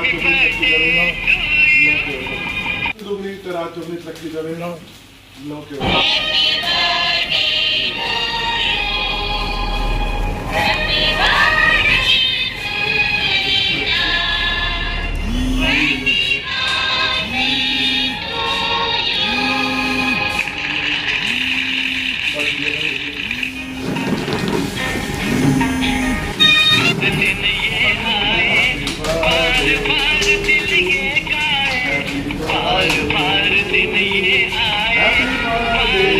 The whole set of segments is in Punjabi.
दो मिनट रात दो मिनट रखी जावे नौ नौ के Thank you.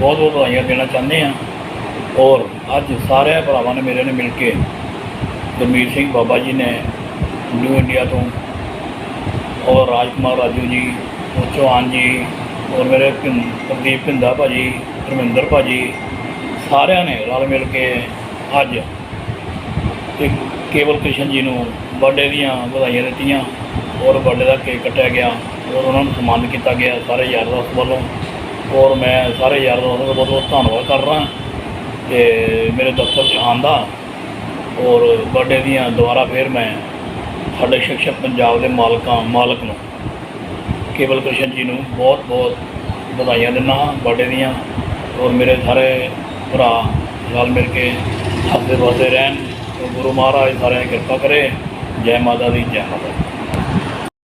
ਬਹੁਤ ਬਹੁਤ ਵਧਾਈਆਂ ਦੇਣਾ ਚਾਹੁੰਦੇ ਹਾਂ। ਔਰ ਅੱਜ ਸਾਰੇ ਭਰਾਵਾਂ ਨੇ ਮੇਰੇ ਨੇ ਮਿਲ ਕੇ ਗੁਰਮੀਤ ਸਿੰਘ ਬਾਬਾ ਜੀ ਨੇ ਨਿਊ ਇੰਡੀਆ ਤੋਂ ਔਰ ਰਾਜਕੁਮਾਰ ਰਾਜੂ ਜੀ ਔਰ ਚੌਹਾਨ ਜੀ, ਔਰ ਮੇਰੇ ਭਿੰ- ਪ੍ਰਦੀਪ ਭਿੰਦਾ ਭਾਜੀ, ਧਰਮਿੰਦਰ ਭਾਜੀ, ਸਾਰਿਆਂ ਨੇ ਰਲ ਮਿਲ ਕੇ ਅੱਜ ਤੇ ਕੇਵਲ ਕ੍ਰਿਸ਼ਨ ਜੀ ਨੂੰ ਬਰਥਡੇ ਦੀਆਂ ਵਧਾਈਆਂ ਦਿੱਤੀਆਂ ਔਰ ਬਰਥਡੇ ਦਾ ਕੇਕ ਕੱਟਿਆ ਗਿਆ ਔਰ ਉਹਨਾਂ ਨੂੰ ਸਨਮਾਨਿਤ ਕੀਤਾ ਗਿਆ ਸਾਰੇ ਯਾਰ ਦੋਸਤ ਵੱਲੋਂ। ਔਰ ਮੈਂ ਸਾਰੇ ਯਾਰ ਦੋਸਤਾਂ ਦਾ ਬਹੁਤ ਬਹੁਤ ਧੰਨਵਾਦ ਕਰ ਰਿਹਾ ਤੇ ਮੇਰੇ ਦਫ਼ਤਰ 'ਚ ਆਉਣ ਦਾ ਔਰ ਬਰਥਡੇ ਦੀਆਂ ਦੁਬਾਰਾ ਫੇਰ ਮੈਂ ਸਾਡੇ ਸ਼ਿਕਸ਼ਕ ਪੰਜਾਬ ਦੇ ਮਾਲਕਾਂ, ਮਾਲਕ ਨੂੰ, ਕੇਵਲ ਕ੍ਰਿਸ਼ਨ ਜੀ ਨੂੰ ਬਹੁਤ ਬਹੁਤ ਵਧਾਈਆਂ ਦਿੰਦਾ ਹਾਂ ਬਰਥਡੇ ਦੀਆਂ। ਔਰ ਮੇਰੇ ਸਾਰੇ ਭਰਾ ਰਲ ਮਿਲ ਕੇ ਹੱਸਦੇ ਵਸਦੇ ਰਹਿਣ। ਔਰ ਗੁਰੂ ਮਹਾਰਾਜ ਸਾਰਿਆਂ ਦੀ ਕਿਰਪਾ ਕਰੇ। ਜੈ ਮਾਤਾ ਦੀ, ਜੈ ਮਾਤਾ